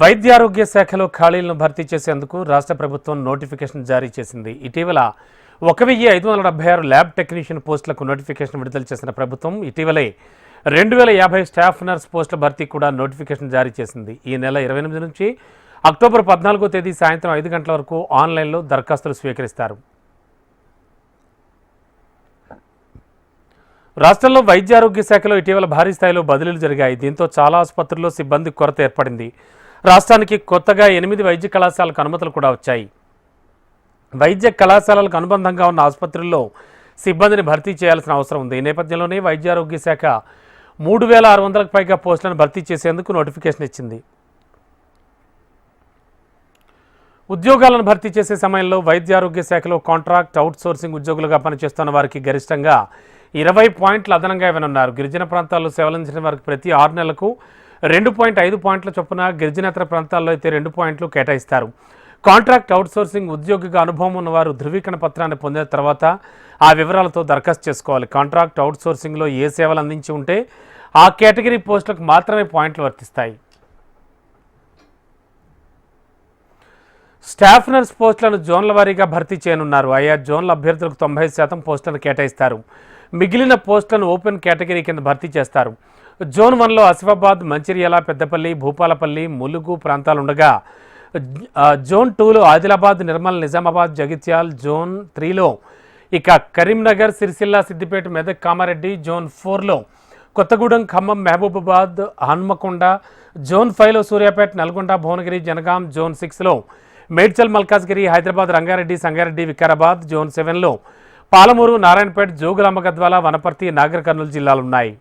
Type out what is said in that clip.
వైద్యారోగ్య శాఖలో ఖాళీలను భర్తీ చేసేందుకు రాష్ట్ర ప్రభుత్వం నోటిఫికేషన్ జారీ చేసింది. ఇటీవల ఒక వెయ్యి ఐదు వందల డెబ్బై ఆరు ల్యాబ్ టెక్నీషియన్ పోస్టులకు నోటిఫికేషన్ విడుదల చేసిన ప్రభుత్వం ఇటీవలే రెండు వేల యాభై స్టాఫ్ నర్స్ పోస్టుల భర్తీ కూడా నోటిఫికేషన్ జారీ చేసింది. ఈ నెల ఇరవై ఎనిమిది నుంచి అక్టోబర్ పద్నాలుగో తేదీ సాయంత్రం ఐదు గంటల వరకు ఆన్లైన్లో దరఖాస్తులు స్వీకరిస్తారు. రాష్ట్రంలో వైద్యారోగ్య శాఖలో ఇటీవల భారీ స్థాయిలో బదిలీలు జరిగాయి. దీంతో చాలా ఆసుపత్రుల్లో సిబ్బంది కొరత ఏర్పడింది. రాష్ట్రానికి కొత్తగా ఎనిమిది వైద్య కళాశాలకు అనుమతులు కూడా వచ్చాయి. వైద్య కళాశాలలకు అనుబంధంగా ఉన్న ఆసుపత్రుల్లో సిబ్బందిని భర్తీ చేయాల్సిన అవసరం ఉంది. ఈ నేపథ్యంలోనే వైద్యారోగ్య శాఖ మూడు వేల ఆరు వందలకు పైగా పోస్టులను భర్తీ చేసేందుకు నోటిఫికేషన్ ఇచ్చింది. ఉద్యోగాలను భర్తీ చేసే సమయంలో వైద్యారోగ్య శాఖలో కాంట్రాక్ట్ అవుట్సోర్సింగ్ ఉద్యోగులుగా పనిచేస్తున్న వారికి గరిష్టంగా ఇరవై పాయింట్లు అదనంగా ఇవ్వనున్నారు. గిరిజన ప్రాంతాల్లో సేవలందించిన వారికి ప్రతి ఆరు నెలలకు రెండు పాయింట్ ఐదు పాయింట్ల చొప్పున గిరిజనేతర ప్రాంతాల్లో అయితే రెండు పాయింట్లు కేటాయిస్తారు. కాంట్రాక్ట్ అవుట్సోర్సింగ్ ఉద్యోగిగా అనుభవం ఉన్నవారు ధృవీకరణ పత్రాన్ని పొందిన తర్వాత ఆ వివరాలతో దరఖాస్తు చేసుకోవాలి. కాంట్రాక్ట్ అవుట్సోర్సింగ్లో ఏ సేవలు అందించి ఉంటే ఆ కేటగిరీ పోస్టులకు మాత్రమే పాయింట్లు వర్తిస్తాయి. స్టాఫ్ నర్స్ పోస్టులను జోన్ల వారీగా భర్తీ చేయనున్నారు. ఆయా జోన్ల అభ్యర్థులకు తొంభై శాతం పోస్టులను కేటాయిస్తారు. మిగిలిన పోస్టులను ఓపెన్ కేటగిరీ కింద భర్తీ చేస్తారు. జోన్ వన్లో ఆసిఫాబాద్ మంచిర్యాల పెద్దపల్లి భూపాలపల్లి ములుగు ప్రాంతాలు ఉండగా జోన్ టూలో ఆదిలాబాద్ నిర్మల్ నిజామాబాద్ జగిత్యాల్ జోన్ త్రీలో ఇక కరీంనగర్ సిరిసిల్ల సిద్దిపేట మెదక్ కామారెడ్డి జోన్ ఫోర్లో కొత్తగూడెం ఖమ్మం మహబూబాబాద్ హన్మకొండ జోన్ ఫైవ్లో సూర్యాపేట నల్గొండ భువనగిరి జనగాం జోన్ సిక్స్లో మేడ్చల్ మల్కాజ్గిరి హైదరాబాద్ రంగారెడ్డి సంగారెడ్డి వికారాబాద్ జోన్ సెవెన్లో పాలమూరు నారాయణపేట జోగులాంబ గద్వాల వనపర్తి నాగర్ కర్నూలు జిల్లాలున్నాయి.